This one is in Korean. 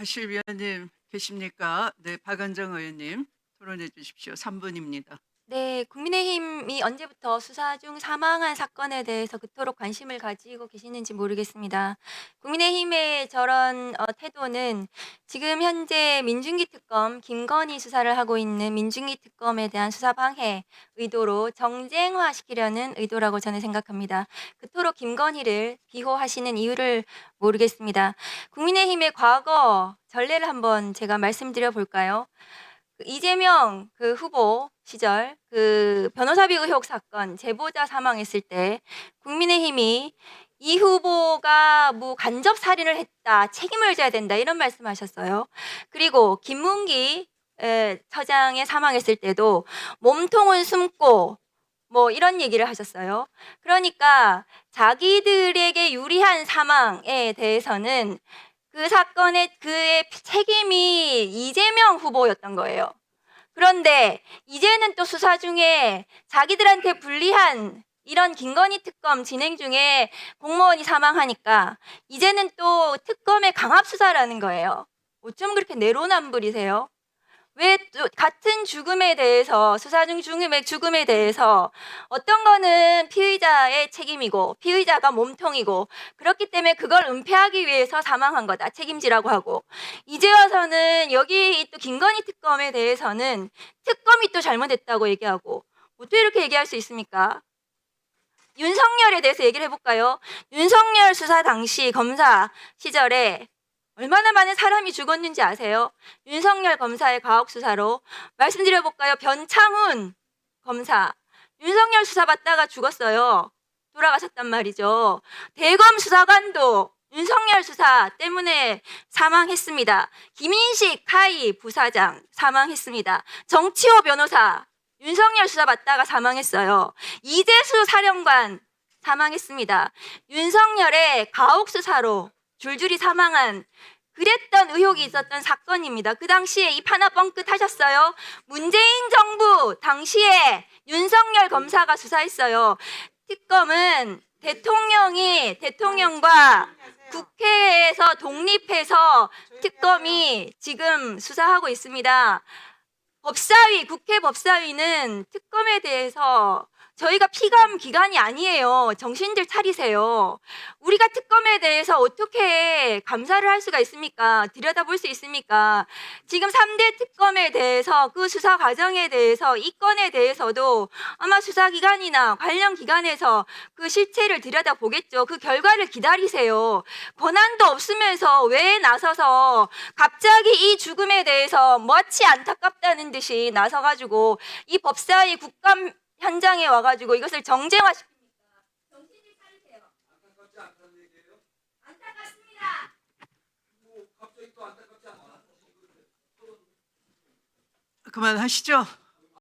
가실 위원님 계십니까? 네, 박은정 의원님 토론해 주십시오. 3분입니다. 네, 국민의힘이 언제부터 수사 중 사망한 사건에 대해서 그토록 관심을 가지고 계시는지 모르겠습니다. 국민의힘의 저런 어, 태도는 지금 현재 민중기 특검 김건희 수사를 하고 있는 민중기 특검에 대한 수사 방해 의도로 정쟁화시키려는 의도라고 저는 생각합니다. 그토록 김건희를 비호하시는 이유를 모르겠습니다. 국민의힘의 과거 전례를 한번 제가 말씀드려 볼까요? 그 이재명 그 후보 시절 그 변호사비 의혹 사건 제보자 사망했을 때 국민의힘이 이 후보가 뭐 간접 살인을 했다 책임을 져야 된다 이런 말씀하셨어요. 그리고 김문기 에, 처장의 사망했을 때도 몸통은 숨고 뭐 이런 얘기를 하셨어요. 그러니까 자기들에게 유리한 사망에 대해서는 그 사건의 그의 책임이 이재명 후보였던 거예요. 그런데 이제는 또 수사 중에 자기들한테 불리한 이런 김건희 특검 진행 중에 공무원이 사망하니까 이제는 또 특검의 강압 수사라는 거예요. 어쩜 그렇게 내로남불이세요? 왜 또 같은 죽음에 대해서 수사 중 죽음의 죽음에 대해서 어떤 거는 피의자의 책임이고 피의자가 몸통이고 그렇기 때문에 그걸 은폐하기 위해서 사망한 거다 책임지라고 하고 이제 와서는 여기 또 김건희 특검에 대해서는 특검이 또 잘못했다고 얘기하고 어떻게 이렇게 얘기할 수 있습니까? 윤석열에 대해서 얘기를 해볼까요? 윤석열 수사 당시 검사 시절에 얼마나 많은 사람이 죽었는지 아세요? 윤석열 검사의 과학 수사로 말씀드려 볼까요? 변창훈 검사 윤석열 수사 받다가 죽었어요. 돌아가셨단 말이죠. 대검 수사관도 윤석열 수사 때문에 사망했습니다. 김인식 하이 부사장 사망했습니다. 정치호 변호사 윤석열 수사 받다가 사망했어요. 이재수 사령관 사망했습니다. 윤석열의 가혹 수사로 줄줄이 사망한 그랬던 의혹이 있었던 사건입니다. 그 당시에 입 하나 뻥끗 하셨어요. 문재인 정부 당시에 윤석열 검사가 수사했어요. 특검은 대통령이 대통령과 국회에서 독립해서 특검이 지금 수사하고 있습니다. 법사위, 국회 법사위는 특검에 대해서 저희가 피감 기관이 아니에요. 정신들 차리세요. 우리가 특검에 대해서 어떻게 감사를 할 수가 있습니까? 들여다볼 수 있습니까? 지금 3대 특검에 대해서 그 수사 과정에 대해서 이 건에 대해서도 아마 수사기관이나 관련 기관에서 그 실체를 들여다보겠죠. 그 결과를 기다리세요. 권한도 없으면서 왜 나서서 갑자기 이 죽음에 대해서 마치 안타깝다는 듯이 나서가지고 이 법사위 국감 현장에 와가지고 이것을 정쟁화시킵니까? 정신을 차리세요. 안타깝습니다. 그만하시죠.